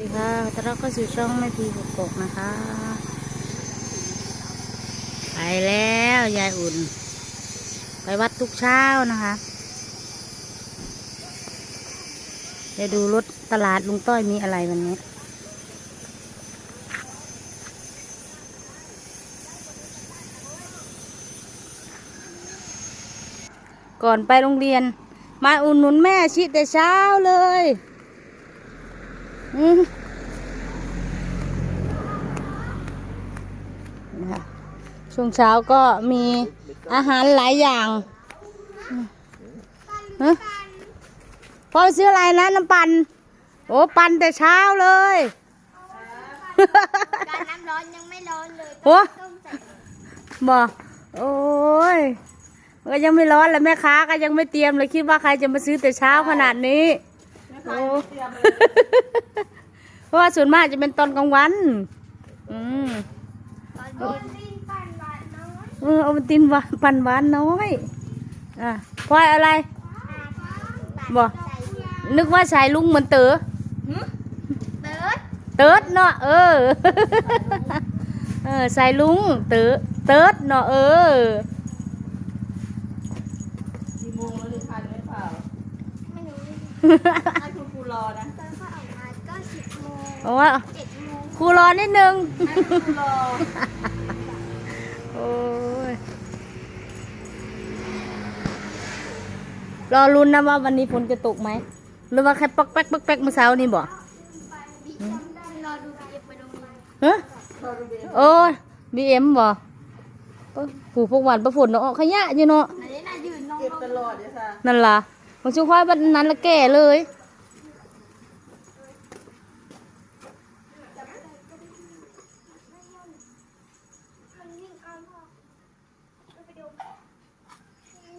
สวัสดีค่ะตอนรับเข้าสู่ช่องแม่พีหกปกนะคะ ไปแล้วยายอุ่น ไปวัดทุกเช้านะคะเดี๋ยวดูรถตลาดลุงต้อยมีอะไรวันนี้ ก่อนไปโรงเรียน มาอุ่นหนุนแม่ชิแต่เช้าเลย นะคะช่วงเช้าก็มีอาหารหลายอย่างฮะพ่อไปซื้ออะไรนะน้ำปั่นโอ้ปั่นแต่เช้าเลยการน้ำร้อนยังไม่ร้อนเลยโอ้ต้องใส่บอกโอ้ยก็ยังไม่ร้อนแล้วแม่ค้าก็ยังไม่เตรียมเลยคิดว่าใครจะมาซื้อแต่เช้าขนาดนี้ โอ้ เพราะว่าส่วนมากจะเป็นตอนกลางวัน อืมตอนนี้ลิ้นปั่นหวานน้อยเออเอามาตินหวานปั่นหวานน้อย อะพลอยอะไร บ่ใส่เยอะนึกว่าชายลุงเหมือนเต๋อเติร์ดเติร์ดเนาะเออ เออชายลุงเต๋อเติร์ดเนาะเออกี่โมงแล้วหรือทันหรือเปล่าไม่รู้ โมงเพราะว่าเจ็ดโมงครูรอนิดนึงให้คุณครูรอโอ้ยรอรุ้นนะว่าวันนี้ฝนจะตกไหมหรือว่าแค่ปักแป๊กปักแป๊กเมื่อเช้านี่บ่รอดูบีเอฟไปโรงเรียนฮะโอ้ยบีเอ็มบ่เอ้ยผู้พวกหวานประฝนเนาะขยะอยู่เนาะไหนน่ายืนน้องเก็บตลอดเลยค่ะนั่นล่ะของชุควายบันนั้นละแก่เลย มันวิ่งเอาพ่อไปดู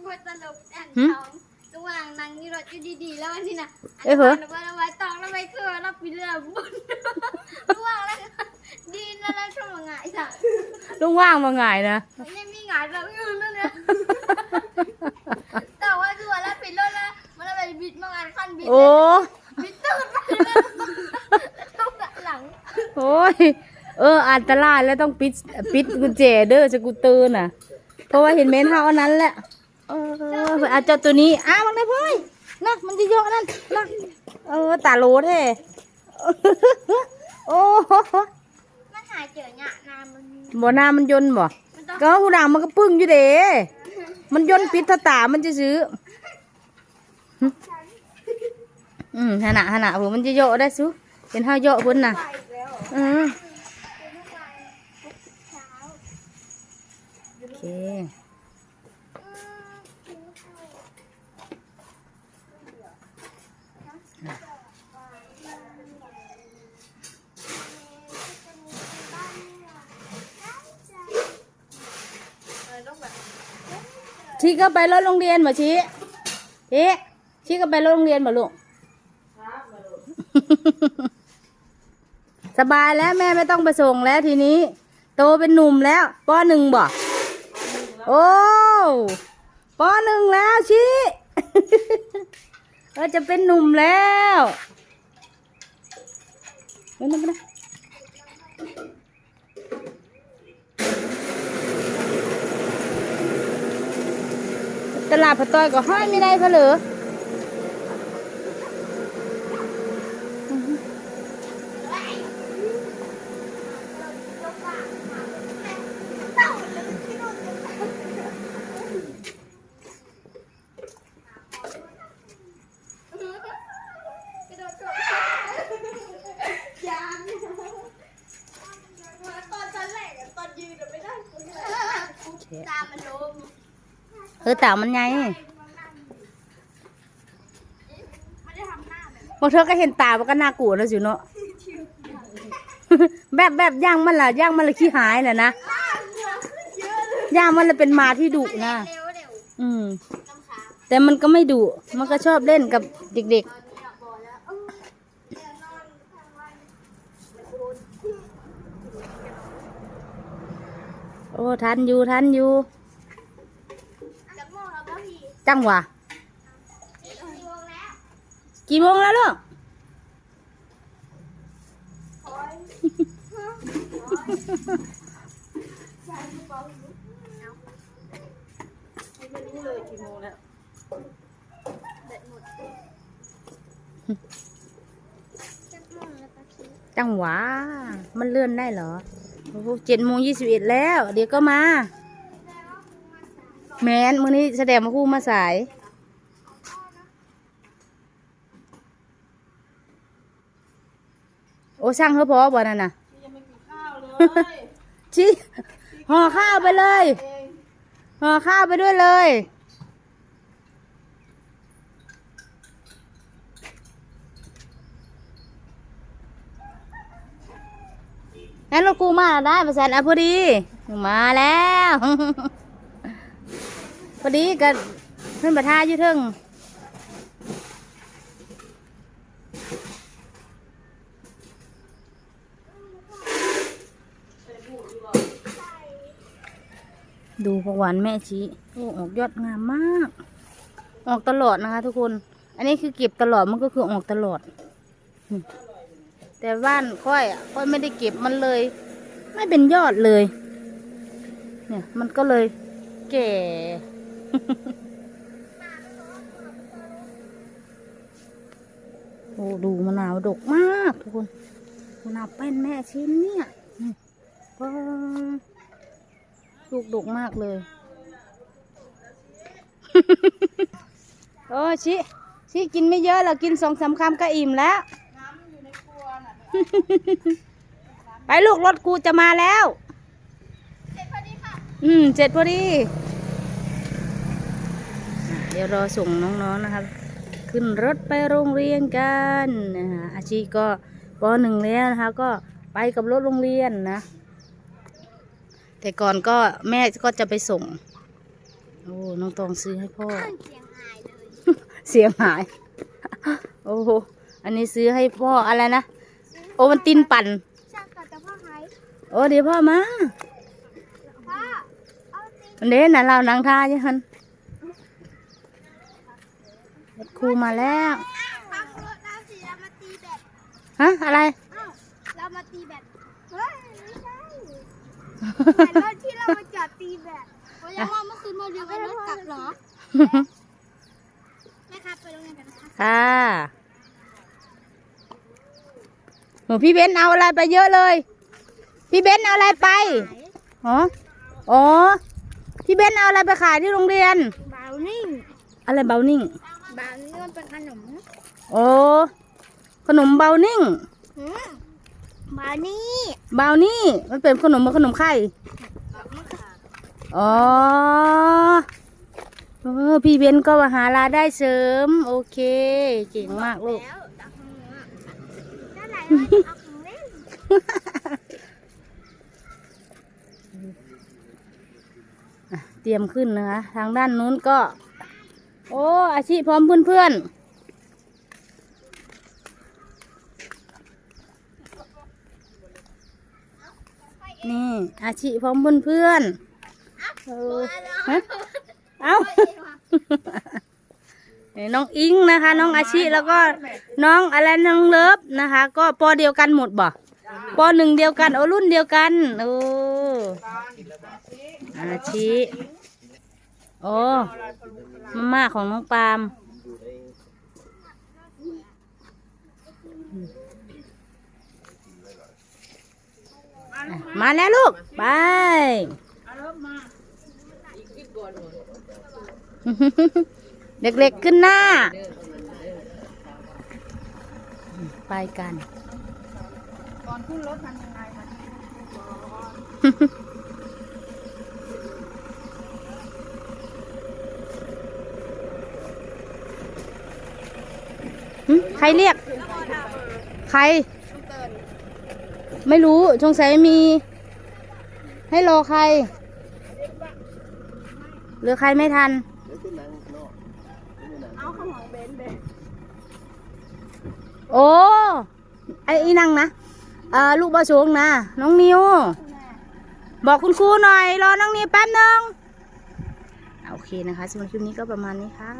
คนตลกอัน หึสองระหว่างนางนี่รถอยู่ดีๆแล้ววันนี้นะเอ้ยเหรอแล้วว่าเราไว้ตองแล้วไว้เกลือแล้วปีเรือบุญระหว่างแล้วดีนะแล้วช่วงไงสักลุงว่างมาไงายนะยังมีหงายแบบอื่นแล้วเนี่ยแต่ว่าคือว่าแล้วปิดรถแล้วมันอะไรบิดมางานขั้นบิดโอ้บิดตื่นไปแล้วต้องหลังโอ้ยเอออันตรายแล้วต้องปิดปิดกุญแจเด้อสกูตเตอร์น่ะ เพราะว่าเห็นเมนเฮาอันนั้นแหละ เอออาจจะตัวนี้อ้าวมันได้พ่อยนะมันจะเยอะนั่นนะเออตาโลแท้โอ้โหมันหายเจอเนี่ยน้ำมันบ่หน้ามันยนต์บ่มันต้องก็หูดังมันก็ปึ้งอยู่เด้มันยนปิดตามันจะซื้ออืมขนาดขนาดผมมันจะเยอะได้ซุเป็นเฮาเยอะพุ่นน่ะอืมโอเค กินข้าวต้องแบบ ชี้ก็ไปรถโรงเรียนบ่ชี้ชี้ชี้ก็ไปรถโรงเรียนบ่ลูกครับมาดูสบายแล้วแม่ไม่ต้องไปส่งแล้วทีนี้ โตเป็นหนุ่มแล้วปหนึ่งบ่โอ้ปหนึ่งแล้วชี้เออจะเป็นหนุ่มแล้วไม่ไม่ไม่ ลาดผัดต้อยก็ห้อยไม่ได้เพะเหรอกระโดดจบยานตอนแรกอะตอนยืนไม่ได้ตามมันลม เออตามันไงไม่ได้ทำหน้าแบบบางเธอก็เห็นตามันก็น่ากลัวแล้วสิเนาะแบบแบบย่างมันละย่างมันละขี้หายแหละนะเยอะเลยย่างมันละเป็นหมาที่ดุนะเร็วเร็วอืมน้ำขาแต่มันก็ไม่ดุมันก็ชอบเล่นกับเด็กตอนนี้เราบอกแล้วเออเดี๋ยวนอนทั้งวันๆโอ้ ทันอยู่ ทันอยู่ จะโมงแล้วก็พี่ จังหวะสี่โมงแล้วกี่โมงแล้วลูกไม่รู้เลยกี่โมงแล้วจังหวะมันเลื่อนได้เหรอโอ้โหเจ็ดโมงยี่สิบเอ็ดแล้ว เดี๋ยวก็มา แมนมื้อนี้แสดงมาคู่มาสาย โอ้ช่างเขาพอบ่นั่นน่ะพี่ยังไม่กินข้าวเลยชิห่อข้าวไปเลยเองห่อข้าวไปด้วยเลยงั้นเรากูมาได้ประสานอะพอดี มาแล้ว พอดีกันเพื่อนประทาอยู่เทึงดูผักหวานแม่ชี้โอ้ออกยอดงามมาก ออกตลอดนะคะทุกคน อันนี้คือเก็บตลอดมันก็คือออกตลอด แต่บ้านค่อยอะค่อยไม่ได้เก็บมันเลย ไม่เป็นยอดเลย เนี่ยมันก็เลยแก่ โอ้ดูมะนาวดกมากทุกคนมะนาวเป็นแม่ชิ้นเนี่ยนี่ว้าวลูกดกมากเลยโอ้ชิชิกินไม่เยอะเรากินสองสามคำก็อิ่มแล้วน้ำอยู่ในครัวน่ะไปลูกรถกูจะมาแล้วเสร็จพอดีค่ะ อืมเสร็จพอดีอะเดี๋ยวรอส่งน้องๆนะครับ ขึ้นรถไปโรงเรียนกันนะคะอาชีก็ปหนึ่งแล้วนะคะ ก็ไปกับรถโรงเรียนนะ แต่ก่อนก็แม่ก็จะไปส่ง โอ้น้องตองซื้อให้พ่อ เสียงหายเลยเสียงหายโอ้โหอันนี้ซื้อให้พ่ออะไรนะโอวันตินปั่นช่างกับแต่พ่อหายโอ้เดี๋ยวพ่อมาพ่อเอาสิอันเด้น่ะเรานางทาใช่ฮันรถ ครูมาแล้วฟังรถน้ำสีเรามาตีแบตฮะ อะไรอ้าวเรามาตีแบตเฮ้ยไม่ใช่แต่รถที่เรามาจอดตีแบตโอ้ยยังว่าเมื่อคืนโมเดลกันรถกลับเหรอแม่ครับไปโรงเรียนกันนะคะค่ะหนูพี่เบนเอาอะไรไปเยอะเลย พี่เบนเอาอะไรไปอ๋ออ๋อพี่เบนเอาอะไรไปขายที่โรงเรียนบราวนิ่ง อะไรเบานิ่ง บราวนิ่งมันเป็นขนมโอ้ขนมเบานิ่งหืมบราวนี่เบานี่มันเป็นขนมเหมือนขนมไข่อ๋อเออพี่เบนก็มาหารายได้เสริม โอเค เก่งมากลูก แล้วตักของหนูอะด้านไหนว่าจะเอาของเล่นเตรียมขึ้นนะคะ ทางด้านนู้นก็ โอ้ อาชีพพร้อมเพื่อนๆนี่ อาชีพพร้อมเพื่อนๆเออฮะเอานี่น้องอิงนะคะ น้องอาชีแล้วก็น้องอะไรน้องเลิฟนะคะ ก็ปอเดียวกันหมดบ่ปอหนึ่งเดียวกันโอ้รุ่นเดียวกันโอ้อาชีโอ้ มาม่าของน้องปาล์มมาแล้วลูก ไปเดเด็กๆขึ้นหน้า ไปกัน ก่อนขึ้นรถทำยังไงคะ หึ ใครเรียก ใคร ไม่รู้สงสัยมี ให้รอใคร หรือใครไม่ทัน เอาข้าวหอมเบนเบนโอ้ไอ้อีนังนะเอ่อลูกบาโชงนะ น้องนิว บอกคุณครูหน่อย รอน้องนิวแป๊บนึงอะโอเคนะคะสำหรับคลิปนี้ก็ประมาณนี้ค่ะ